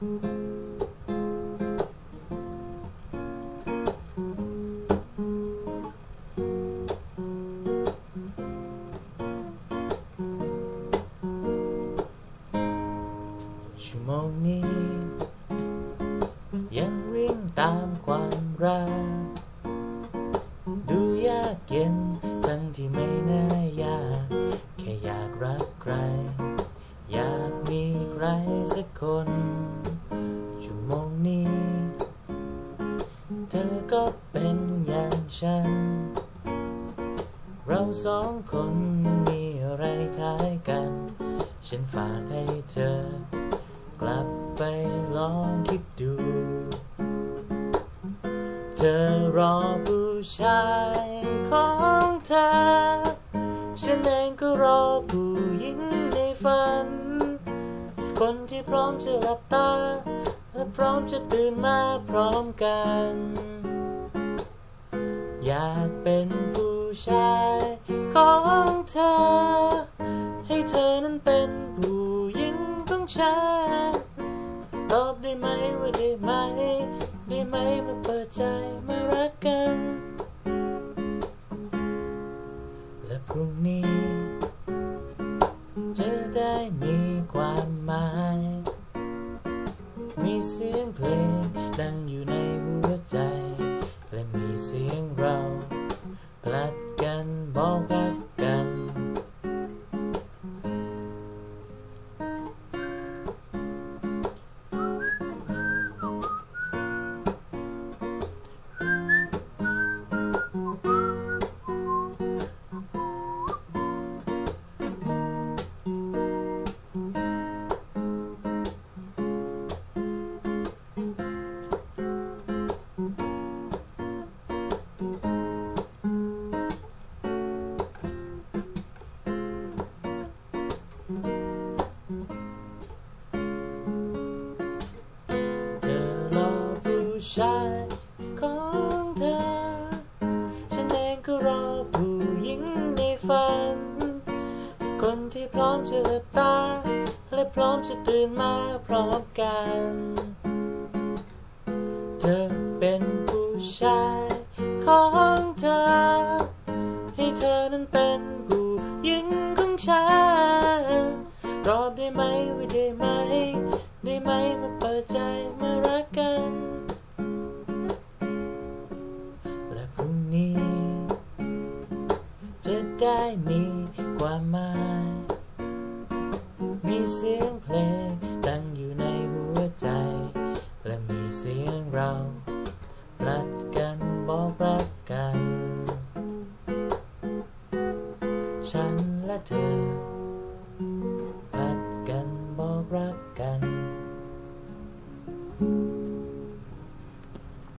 ชั่วโมงนี้ ยังวิ่งตามความรัก ดูยากเย็นทั้งที่ไม่น่ายาก แค่อยากรักใคร อยากมีใครสักคน เป็นอย่างฉัน เราสองคนมีอะไรคล้ายกัน ฉันฝากให้เธอ กลับไปลองคิดดู เธอรอผู้ชายของเธอ ฉันเองก็รอผู้หญิงในฝัน คนที่พร้อมจะหลับตา และพร้อมจะตื่นมาพร้อมกัน อยากเป็นผู้ชายของเธอ ให้เธอนั้นเป็นผู้หญิงของฉันตอบได้ไหมว่าได้ไหม ได้ไหมมาเปิดใจมารักกัน และพรุ่งนี้ จะได้มีความหมาย มีเสียงเพลงดังอยู่ใน แล ชายของเธอ ฉันเองก็รอผู้หญิงในฝัน คนที่พร้อมจะหลับตา และพร้อมจะตื่นมาพร้อมกัน เธอเป็นผู้ชายของเธอ ให้เธอนั้นเป็นผู้หญิงของฉันตอบได้ไหมว่าได้ไหม ได้มีความหมาย มีเสียงเพลงดังอยู่ในหัวใจ และมีเสียงเรารัดกันบอกรักกัน ฉันและเธอ